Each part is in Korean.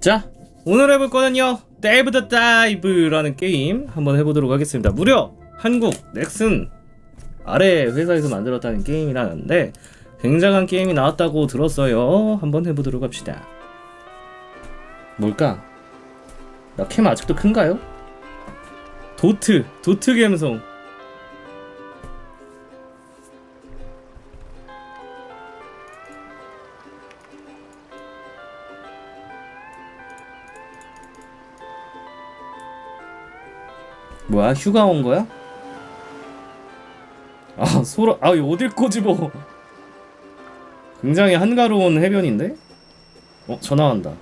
자 오늘 해볼 거는요 데이브 더 다이브라는 게임 한번 해보도록 하겠습니다 무려 한국 넥슨 아래 회사에서 만들었다는 게임이라는데 굉장한 게임이 나왔다고 들었어요 한번 해보도록 합시다 뭘까? 나 캠 아직도 큰가요? 도트 도트 감성 뭐야 휴가 온 거야? 아 소라 아 어딜 꼬집어 굉장히 한가로운 해변인데? 어 전화 온다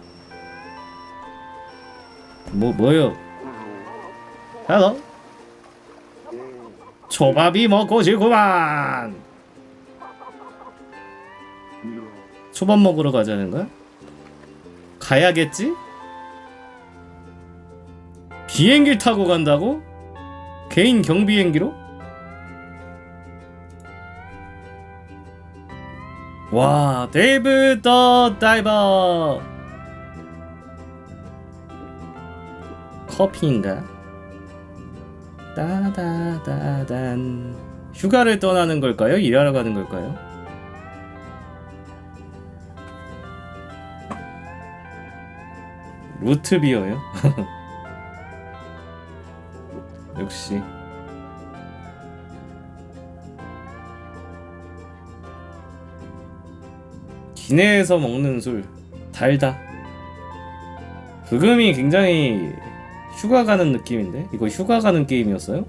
뭐 뭐요? 헬로 초밥이 먹고 싶구만 초밥 먹으러 가자는 거야? 가야겠지? 비행기 타고 간다고? 개인 경비행기로? 와, 데이브 더 다이버. 커피인가? 따다다단. 휴가를 떠나는 걸까요? 일하러 가는 걸까요? 루트 비어요? 역시 기내에서 먹는 술 달다 브금이 굉장히 휴가 가는 느낌인데 이거 휴가 가는 게임이었어요?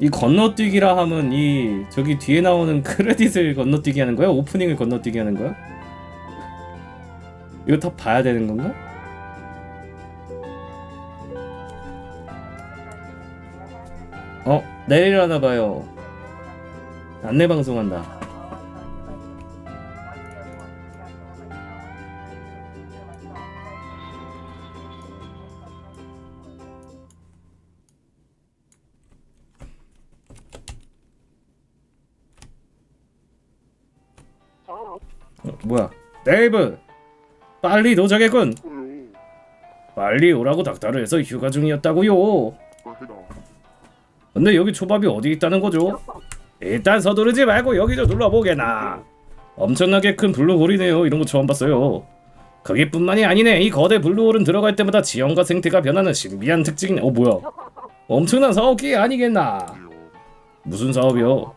이 건너뛰기라 하면 이 저기 뒤에 나오는 크레딧을 건너뛰기 하는 거야? 오프닝을 건너뛰기 하는 거야? 이거 다 봐야 되는 건가? 내일 하나 봐요. 안내 방송한다. 어, 뭐야? 데이브! 빨리 도착했군. 빨리 오라고 닥달을 해서 휴가 중이었다고요 근데 여기 초밥이 어디 있다는 거죠? 일단 서두르지 말고 여기 좀 둘러보게나. 엄청나게 큰 블루홀이네요. 이런 거 처음 봤어요. 거기뿐만이 아니네. 이 거대 블루홀은 들어갈 때마다 지형과 생태가 변하는 신비한 특징이네. 어 뭐야? 엄청난 사업기 아니겠나? 무슨 사업이요?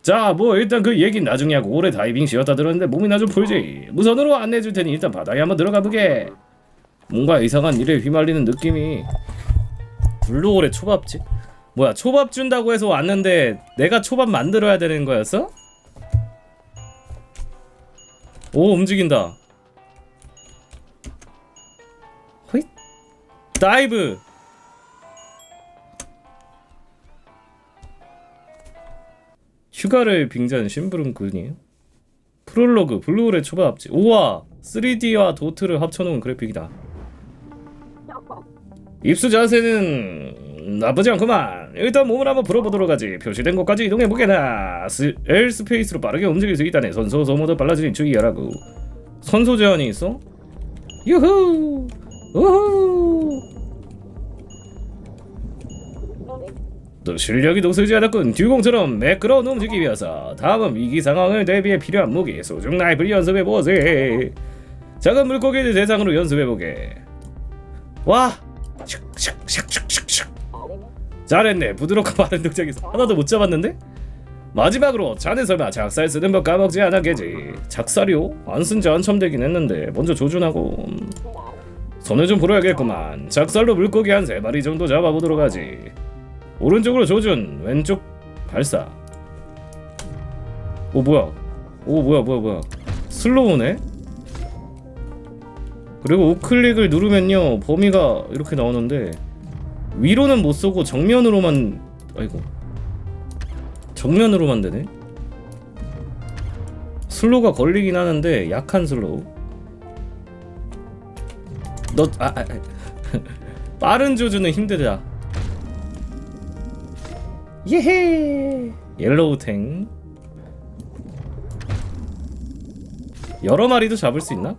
자, 뭐 일단 그 얘긴 나중에 하고 올해 다이빙 쉬었다 들었는데 몸이나 좀 풀지. 무선으로 안내해 줄 테니 일단 바다에 한번 들어가 보게. 뭔가 이상한 일에 휘말리는 느낌이. 블루홀의 초밥집? 뭐야 초밥 준다고 해서 왔는데 내가 초밥 만들어야 되는 거였어? 오 움직인다. 호잇. 다이브. 휴가를 빙자한 심부름꾼이에요? 프롤로그 블루홀의 초밥집 우와 3D와 도트를 합쳐놓은 그래픽이다. 입수 자세는 나쁘지 않구만. 일단 몸을 한번 풀어보도록 하지. 표시된 곳까지 이동해보게나. 스, L 스페이스로 빠르게 움직일 수 있다네. 선소 소모도 빨라지니 주의하라고. 선소 제한이 있어? 유후! 우후! 또 실력이 녹슬지 않았군. 듀공처럼 매끄러운 움직임이어서 다음은 위기 상황을 대비해 필요한 무기 소중 나이프를 연습해보세. 작은 물고기를 대상으로 연습해보게. 와! 슉슉슉슉슉슉 잘했네. 부드럽고 빠른 동작에서 하나도 못 잡았는데? 마지막으로 자네 설마 작살 쓰는 법 까먹지 않았겠지. 작살이요? 안 쓴 지 한참 되긴 했는데 먼저 조준하고. 음, 손을 좀 풀어야겠구만. 작살로 물고기 한 세 마리 정도 잡아보도록 하지. 오른쪽으로 조준 왼쪽 발사. 오 뭐야? 오 뭐야 뭐야 뭐야? 슬로우네? 그리고 우클릭을 누르면요 범위가 이렇게 나오는데 위로는 못 쏘고 정면으로만 아이고 정면으로만 되네 슬로우가 걸리긴 하는데 약한 슬로우 너 아, 아, 아. 빠른 조준은 힘들다 예헤 옐로우탱 여러 마리도 잡을 수 있나?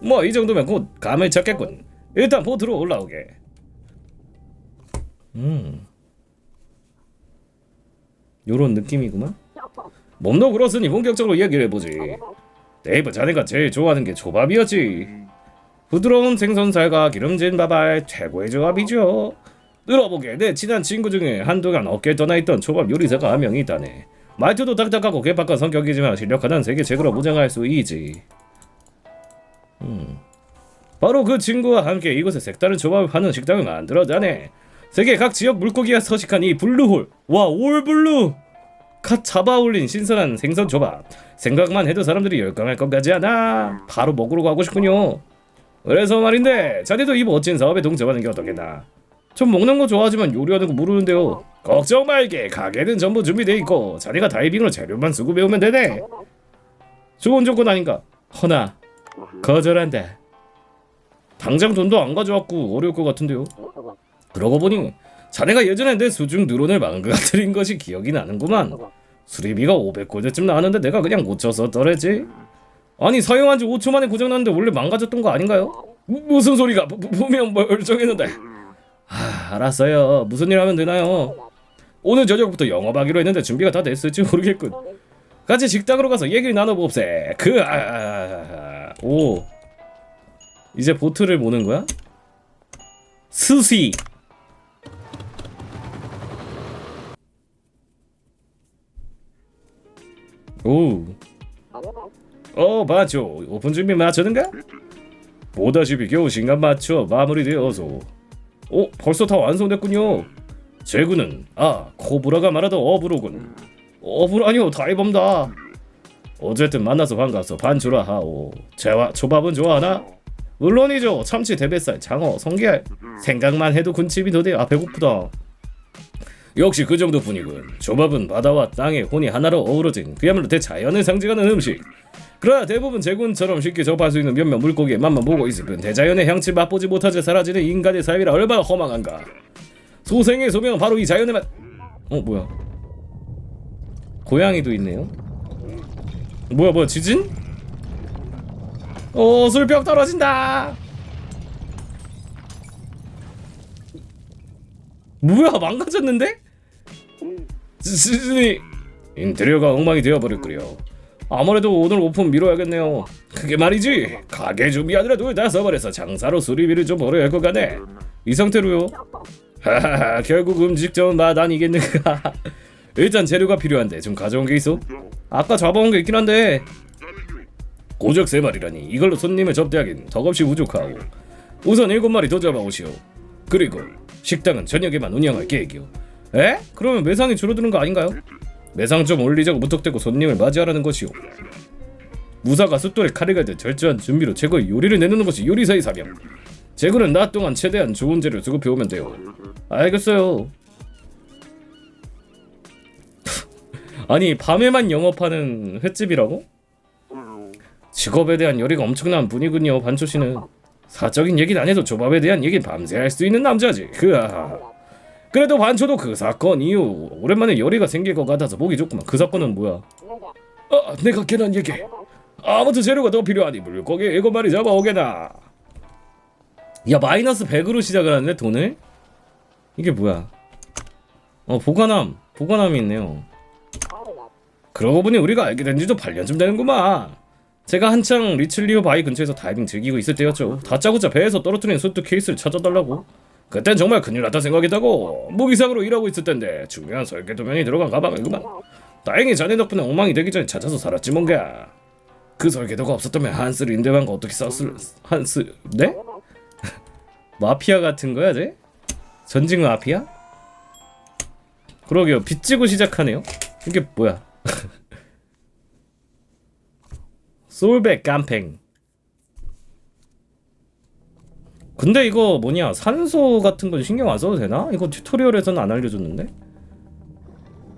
뭐 이 정도면 곧 감을 잡겠군. 일단 보트로 올라오게. 음. 요런 느낌이구만. 몸도 그렇으니 본격적으로 얘기를 해보지. 네이버 자네가 제일 좋아하는 게 조밥이었지. 부드러운 생선살과 기름진 밥알 최고의 조합이죠. 들어보게 내 친한 친구 중에 한동안 어깨에 떠나있던 초밥 요리사가 한 명이 있다네. 말투도 딱딱하고 괴팍한 성격이지만 실력하는 세계 최고로 무장할 수 있지. 음. 바로 그 친구와 함께 이곳에 색다른 조합을 파는 식당을 만들어자네. 세계 각 지역 물고기가 서식한 이 블루홀. 와 올블루. 갓 잡아올린 신선한 생선 조밥. 생각만 해도 사람들이 열광할 것 같지 않아? 바로 먹으러 가고 싶군요. 그래서 말인데 자네도 이 멋진 사업에 동참하는 게 어떻겠나? 전 먹는 거 좋아하지만 요리하는 거 모르는데요. 걱정 말게 가게는 전부 준비돼 있고 자네가 다이빙으로 재료만 쓰고 배우면 되네. 좋은 조건 아닌가? 허나 거절한다. 당장 돈도 안 가져왔고 어려울 것 같은데요. 그러고 보니 자네가 예전에 내 수중 드론을 망가뜨린 것이 기억이 나는구만. 수리비가 500골드쯤 나왔는데 내가 그냥 고쳐서 떨었지. 아니 사용한 지 5초 만에 고장났는데 원래 망가졌던 거 아닌가요? 무, 무슨 소리가 부- 부- 분명 멀쩡했는데 아 알았어요 무슨 일 하면 되나요? 오늘 저녁부터 영업하기로 했는데 준비가 다 됐을지 모르겠군 같이 식당으로 가서 얘기를 나눠봅세 그, 아, 그아오 이제 보트를 모는 거야? 스시 오. 어 맞죠. 오픈 준비 마쳤는가? 보다시피 겨우 신간 맞춰 마무리되어서. 어 벌써 다 완성됐군요. 제구는 아 코브라가 말하던 어브로군. 어브로 아니요 다이범다. 어쨌든 만나서 반갑소 반주라 하오. 재와 초밥은 좋아하나? 물론이죠. 참치 대뱃살 장어 성게알. 생각만 해도 군침이 도대 아 배고프다 역시 그 정도뿐이군 조밥은 바다와 땅의 혼이 하나로 어우러진 그야말로 대자연을 상징하는 음식 그러나 대부분 제군처럼 쉽게 접할 수 있는 몇몇 물고기의 맛만 보고 있으면 대자연의 향취 맛보지 못하지 사라지는 인간의 삶이라 얼마나 허망한가. 소생의 소명은 바로 이 자연의 맛. 어 뭐야? 고양이도 있네요. 뭐야 뭐야 지진? 어 술병 떨어진다. 뭐야 망가졌는데? 지진이 인테리어가 엉망이 되어버릴 거요. 아무래도 오늘 오픈 미뤄야겠네요. 그게 말이지. 가게 준비하느라 둘다 서버려서 장사로 수리비를 좀 벌어야 할 것 같네. 이 상태로요. 하하하 결국 음식점은 맛 아니겠는가. 일단 재료가 필요한데 좀 가져온 게 있어? 아까 잡아온 게 있긴 한데 고적 세 마리라니 이걸로 손님을 접대하긴 덕없이 부족하고 우선 일곱 마리 더 잡아오시오. 그리고 식당은 저녁에만 운영할 계획이오. 에? 그러면 매상이 줄어드는 거 아닌가요? 매상 좀 올리자고 무턱대고 손님을 맞이하라는 것이오. 무사가 숫돌에 칼을 갈듯 철저한 준비로 최고의 요리를 내놓는 것이 요리사의 사명. 제구는 낮 동안 최대한 좋은 재료 쓰고 배우면 돼요. 알겠어요. 아니 밤에만 영업하는 횟집이라고? 직업에 대한 열의가 엄청난 분이군요 반초 씨는 사적인 얘기는 안 해도 조밥에 대한 얘기는 밤새 할 수 있는 남자지 그아 그래도 반초도 그 사건 이후 오랜만에 열의가 생길 것 같아서 보기 좋구만. 그 사건은 뭐야? 아 내가 괜한 얘기 아무튼 재료가 더 필요하니 물고기 일곱 마리 잡아오게나. 야 마이너스 100으로 시작을 하는데 돈을? 이게 뭐야? 어 보관함. 보관함이 있네요. 그러고 보니 우리가 알게 된 지도 8년쯤 되는구만. 제가 한창 리틀리오 바위 근처에서 다이빙 즐기고 있을 때였죠. 다짜고짜 배에서 떨어뜨린 수트 케이스를 찾아달라고 그땐 정말 큰일 났다 생각했다고. 무기상으로 일하고 있을 텐데 중요한 설계 도면이 들어간 가방이구만. 다행히 자네 덕분에 엉망이 되기 전에 찾아서 살았지 뭔가. 그 설계도가 없었다면 한스 린데만과 어떻게 싸웠을 한스 네? 마피아 같은 거야 쟤? 전직 마피아? 그러게요. 빚지고 시작하네요. 이게 뭐야? 솔백 깜팽 근데 이거 뭐냐 산소 같은 건 신경 안 써도 되나? 이거 튜토리얼에서는 안 알려줬는데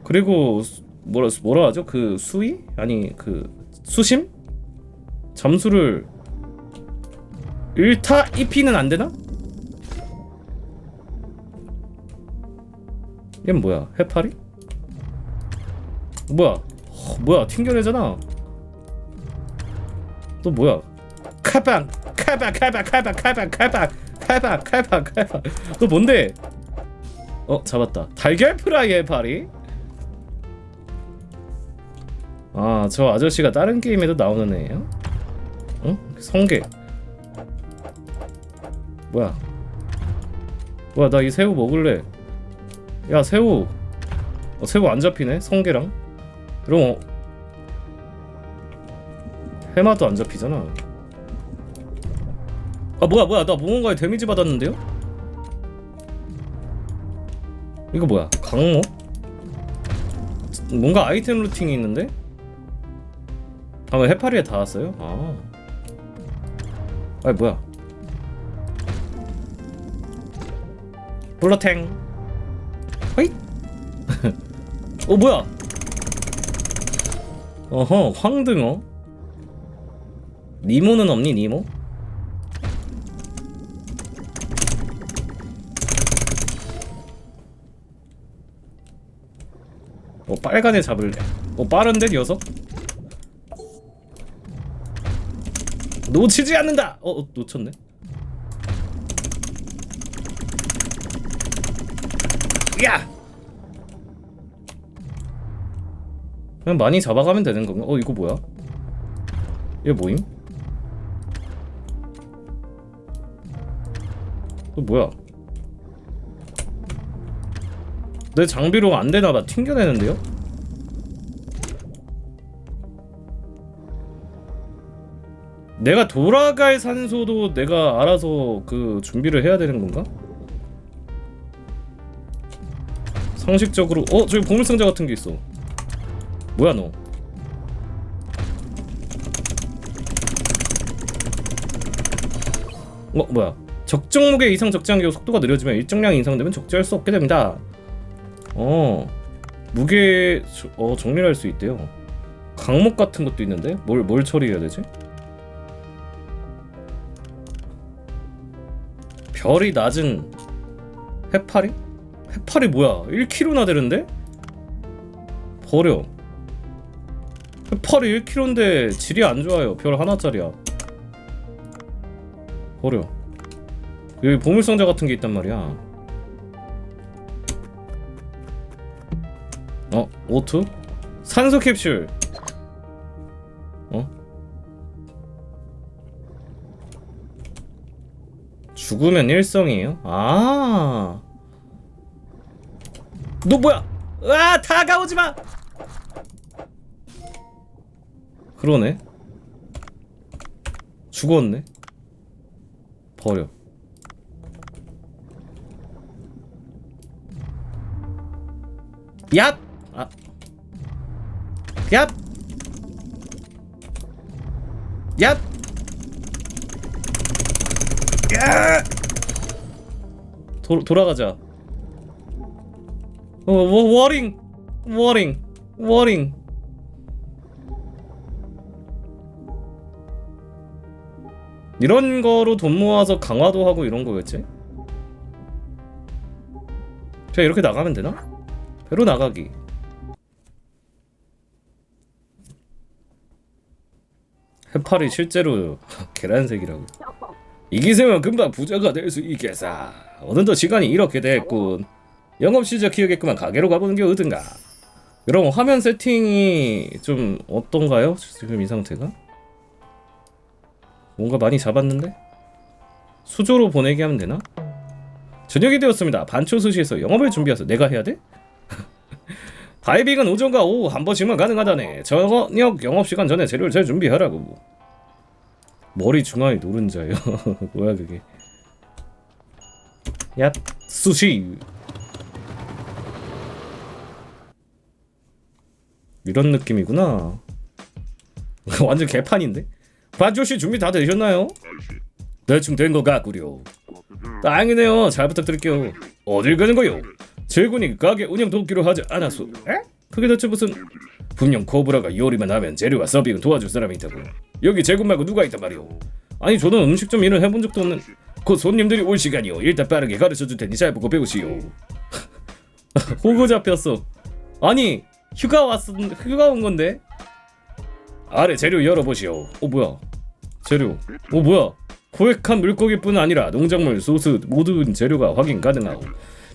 그리고 수- 뭐라 뭐라 하죠? 그 수위? 아니 그 수심? 점수를 1타 2피는 안 되나? 얘는 뭐야? 해파리? 뭐야? 허, 뭐야? 튕겨내잖아. 또 뭐야? 카방 칼바 칼바 칼바 칼바 칼바 칼바 칼바 칼바. 너 뭔데? 어 잡았다. 달걀 프라이 해파리 아 저 아저씨가 다른 게임에도 나오는 애예요? 응 성게. 뭐야? 뭐야 나 이 새우 먹을래. 야 새우. 어, 새우 안 잡히네 성게랑. 그럼 어, 해마도 안 잡히잖아 아 뭐야 뭐야 나 무언가에 데미지 받았는데요? 이거 뭐야 강모? 뭔가 아이템 루팅이 있는데? 방금 해파리에 닿았어요? 아 아니 뭐야 블러탱 허이 어 뭐야 어허 황등어 니모는 없니 니모? 빨간 애 잡을래 어 빠른데 녀석? 놓치지 않는다! 어, 어 놓쳤네 야! 그냥 많이 잡아가면 되는 건가? 어 이거 뭐야? 얘 뭐임? 또 뭐야? 내 장비로 안 되나 봐 튕겨내는데요? 내가 돌아갈 산소도 내가 알아서 그 준비를 해야 되는 건가? 상식적으로 어? 저기 보물상자 같은 게 있어. 뭐야 너? 어 뭐야? 적정 무게 이상 적재한 경우 속도가 느려지면 일정량 인상되면 적재할 수 없게 됩니다. 어. 무게 조- 어 정리를 할수 있대요. 강목 같은 것도 있는데? 뭘 뭘 처리해야 되지? 별이 낮은 해파리? 해파리 뭐야 1kg나 되는데? 버려 해파리 1kg인데 질이 안 좋아요 별 하나짜리야 버려 여기 보물상자 같은 게 있단 말이야 어? O2? 산소 캡슐 죽으면 일성이에요? 아. 너 뭐야? 아, 다가오지 마. 그러네. 죽었네. 버려. 얍! 아. 얍! 얍! 야! 도, 돌아가자. 어, 워, 워링, 워링, 워링. 이런 거로 돈 모아서 강화도 하고 이런 거겠지? 그냥 이렇게 나가면 되나? 배로 나가기. 해파리 실제로 계란색이라고. 이기세면 금방 부자가 될 수 있겠사. 어느덧 시간이 이렇게 됐군. 영업 시작 키우겠구만 가게로 가보는 게 어떤가. 그럼 화면 세팅이 좀 어떤가요? 지금 이 상태가? 뭔가 많이 잡았는데? 수조로 보내게 하면 되나? 저녁이 되었습니다. 반초 수시에서 영업을 준비해서 내가 해야 돼? 다이빙은 오전과 오후 한 번씩만 가능하다네. 저녁 영업 시간 전에 재료를 잘 준비하라고. 머리 중앙에 노른자예요. 뭐야 그게? 야 수시. 이런 느낌이구나. 완전 개판인데? 반조씨 준비 다 되셨나요? 대충 된 것 같구려. 다행이네요. 잘 부탁드릴게요. 어딜 가는 거요? 질군이 가게 운영 돕기로 하지 않았소. 에? 그게 대체 무슨? 분명 코브라가 요리만 하면 재료와 서빙은 도와줄 사람이 있다고. 여기 제군 말고 누가 있단 말이오? 아니 저는 음식점 일을 해본 적도 없는. 곧 손님들이 올 시간이오. 일단 빠르게 가르쳐 줄 테니 잘 보고 배우시오. 호구 잡혔어. 아니 휴가 왔 휴가 온 건데. 아래 재료 열어보시오. 어 뭐야? 재료. 어 뭐야? 고액한 물고기뿐 아니라 농작물, 소스 모든 재료가 확인 가능하고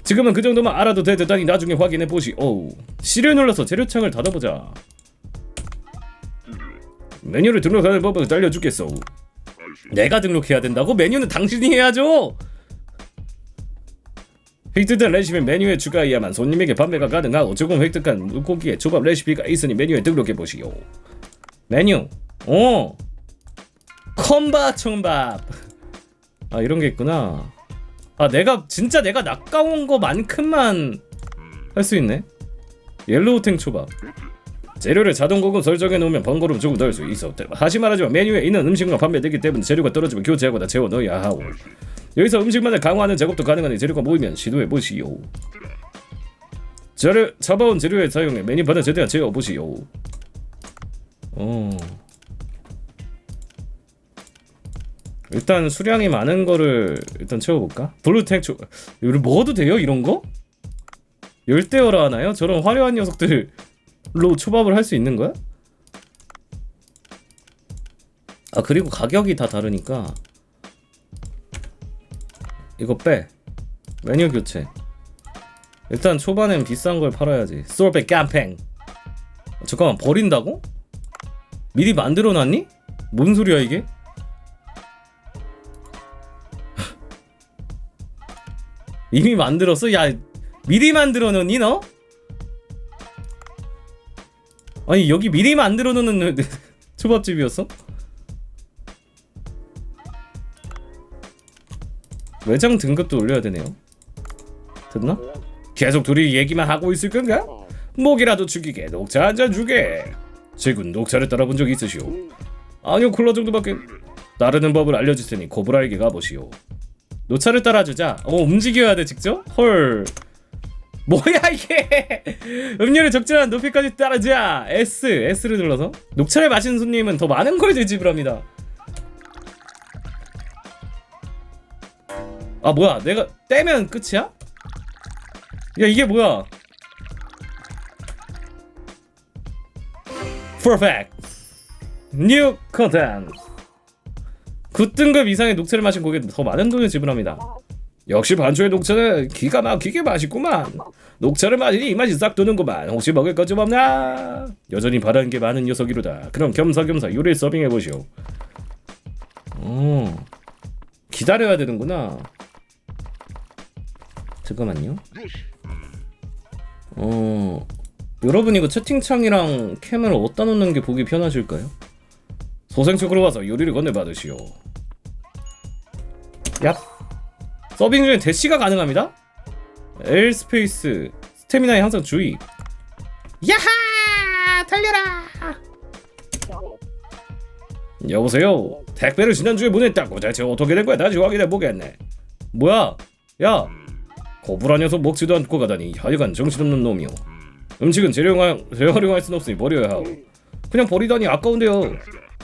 지금은 그 정도만 알아도 돼 듯하니 나중에 확인해 보시. 오, C를 눌러서 재료창을 닫아보자. 메뉴를 등록하는 법을 알려주겠어. 내가 등록해야 된다고? 메뉴는 당신이 해야죠. 획득된 레시피 메뉴에 추가해야만 손님에게 판매가 가능하고 조금 획득한 물고기의 초밥 레시피가 있으니 메뉴에 등록해 보시오. 메뉴. 어. 컴바 청밥. 아 이런 게 있구나. 아 내가 진짜 내가 낚아온 거만큼만 할 수 있네. 옐로우탱 초밥. 재료를 자동 고급 설정해 놓으면 번거로움 조금 덜 수 있어. 다시 말하지만 메뉴에 있는 음식과 판매되기 때문에 재료가 떨어지면 교체하거나 재워 넣어야 하고 여기서 음식만을 강화하는 작업도 가능하니 재료가 모이면 시도해 보시오. 재료 잡아온 재료에 사용해 메뉴판을 최대한 채워 보시오. 어. 일단 수량이 많은 거를 일단 채워볼까? 블루텍 초 이거 먹어도 돼요 이런 거? 열대어라 하나요? 저런 화려한 녀석들로 초밥을 할 수 있는 거야? 아 그리고 가격이 다 다르니까 이거 빼 메뉴 교체 일단 초반엔 비싼 걸 팔아야지 솔백 깜팽 아, 잠깐만 버린다고? 미리 만들어 놨니? 뭔 소리야 이게? 이미 만들었어? 야 미리 만들어 놓니 너? 아니 여기 미리 만들어 놓는 초밥집이었어? 외장 등급도 올려야 되네요 됐나? 계속 둘이 얘기만 하고 있을 건가? 목이라도 죽이게 녹차 한 잔 주게 최근 녹차를 따라본 적 있으시오? 아니요 콜라 정도밖에 따르는 법을 알려줄 테니 코브라에게 가보시오 녹차를 따라주자. 어 움직여야 돼 직접? 헐. 뭐야 이게? 음료를 적절한 높이까지 따라주자. S S를 눌러서. 녹차를 마시는 손님은 더 많은 걸 지불합니다. 아 뭐야? 내가 떼면 끝이야? 야 이게 뭐야? Perfect. New Content 9등급 이상의 녹차를 마신 고객은 더 많은 돈을 지불합니다. 역시 반초의 녹차는 기가 막히게 맛있구만. 녹차를 마시니 이 맛이 싹 도는구만. 혹시 먹을 것 좀 없나 여전히 바라는 게 많은 녀석이로다. 그럼 겸사겸사 요리를 서빙해 보시오. 어 기다려야 되는구나. 잠깐만요. 어 여러분 이거 채팅창이랑 캠을 어디다 놓는 게 보기 편하실까요? 소생적으로 와서 요리를 건네받으시오. 얍. 서빙 중에 대시가 가능합니다. L 스페이스 스태미나에 항상 주의. 야하! 달려라! 여보세요? 택배를 지난주에 보냈다고 대체 어떻게 된 거야? 다시 확인해 보겠네. 뭐야? 야! 거부라 녀석 먹지도 않고 가다니 하여간 정신없는 놈이오. 음식은 재활용, 재활용할 순 없으니 버려야 하고 그냥 버리다니 아까운데요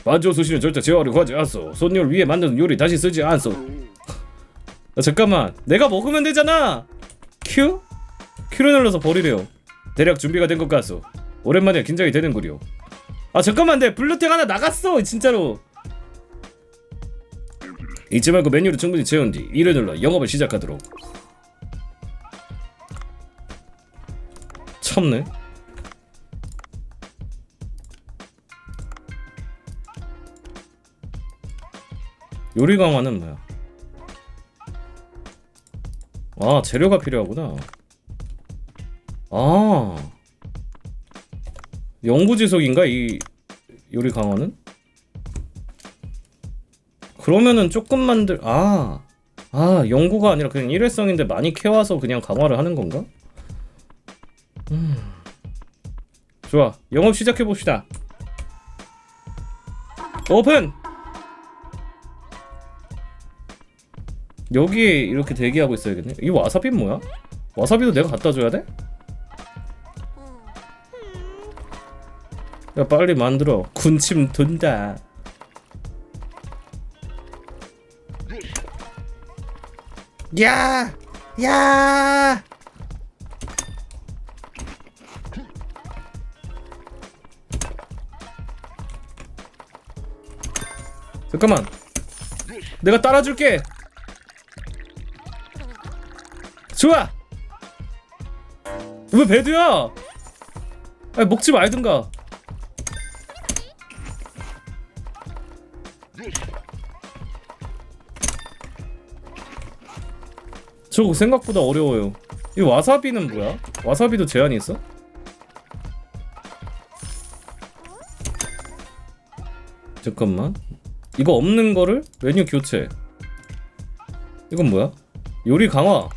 반조 수시는 절대 재활용 하지 않소. 손님을 위해 만든 요리 다시 쓰지 않소. 아, 잠깐만. 내가 먹으면 되잖아! 큐? 큐를 눌러서 버리래요. 대략 준비가 된 것 같소. 오랜만에 긴장이 되는구려. 아 잠깐만. 내 블루텍 하나 나갔어 진짜로. 잊지 말고 메뉴를 충분히 채운 뒤 이를 눌러 영업을 시작하도록. 참네 요리 강화는 뭐야? 아 재료가 필요하구나. 아. 영구지속인가 이 요리 강화는? 그러면은 조금 만들 아, 아 영구가 아니라 그냥 일회성인데 많이 캐와서 그냥 강화를 하는 건가? 음. 좋아. 영업 시작해 봅시다. 오픈 여기에 이렇게 대기하고 있어야겠네 이 와사비 뭐야? 와사비도 내가 갖다 줘야 돼? 야 빨리 만들어 군침 돈다 야! 야! 잠깐만 내가 따라줄게. 좋아. 왜 배드야? 아니 먹지 말든가. 저거 생각보다 어려워요. 이 와사비는 뭐야? 와사비도 제한이 있어? 잠깐만. 이거 없는 거를 메뉴 교체. 이건 뭐야? 요리 강화.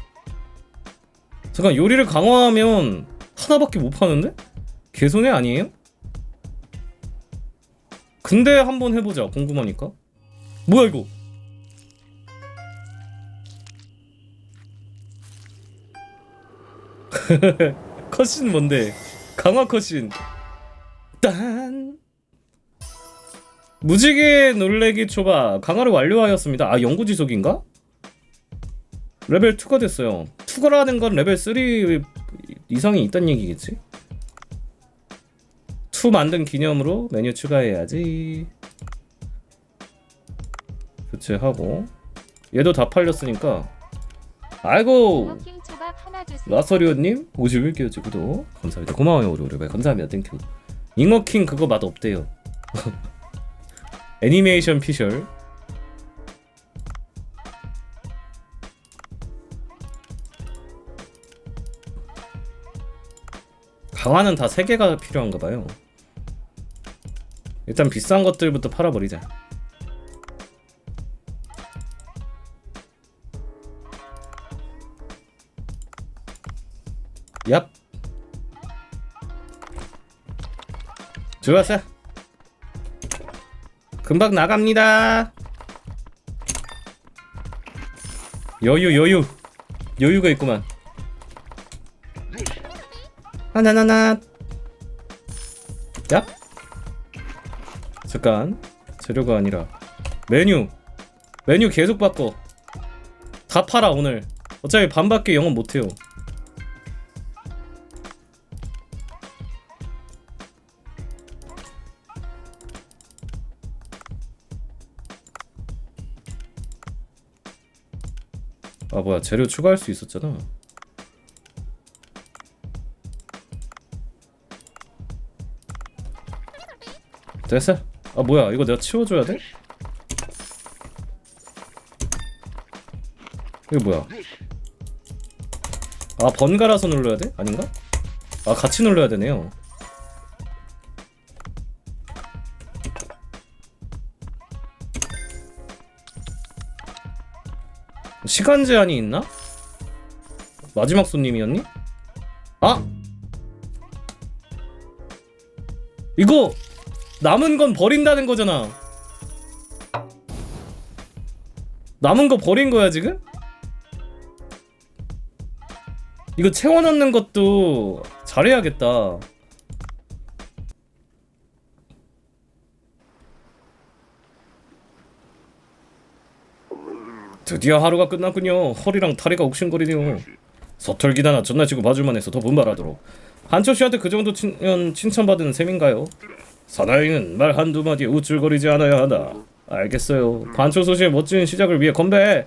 잠깐 요리를 강화하면 하나밖에 못 파는데? 개손해 아니에요? 근데 한번 해보자 궁금하니까. 뭐야 이거? 컷신 뭔데? 강화 컷신. 딴. 무지개 놀래기 초밥 강화를 완료하였습니다. 아 영구 지속인가? 레벨 2가 됐어요 2가라는 건 레벨 3 이상이 있단 얘기겠지? 2 만든 기념으로 메뉴 추가해야지. 교체하고. 얘도 다 팔렸으니까. 아이고. 라서리오님 51개월 구독. 감사합니다. 고마워요 우리 우리 감사합니다. 땡큐 잉어킹 그거 맛 없대요. 애니메이션 피셜 강화는 다 3개가 필요한가 봐요. 일단 비싼 것들부터 팔아버리자. 얍. 좋았어. 금방 나갑니다. 여유 여유. 여유가 있구만 하나나나. 얍 잠깐. 재료가 아니라. 메뉴. 메뉴 계속 바꿔. 다 팔아 오늘. 어차피 반밖에 영업 못해요. 아 뭐야. 재료 추가할 수 있었잖아 됐어 아 뭐야 이거 내가 치워줘야 돼? 이거 뭐야 아 번갈아서 눌러야 돼? 아닌가? 아 같이 눌러야 되네요 시간 제한이 있나? 마지막 손님이었니? 아! 이거 남은 건 버린다는 거잖아. 남은 거 버린 거야 지금? 이거 채워 넣는 것도 잘해야겠다. 드디어 하루가 끝났군요. 허리랑 다리가 욱신거리네요. 서툴기다나 전날 치고 봐줄만 해서 더 분발하도록. 한초 씨한테 그 정도 칭, 칭찬받은 셈인가요? 사나이는 말 한두 마디에 우쭐거리지 않아야 한다. 알겠어요. 반초 소시의 멋진 시작을 위해 건배.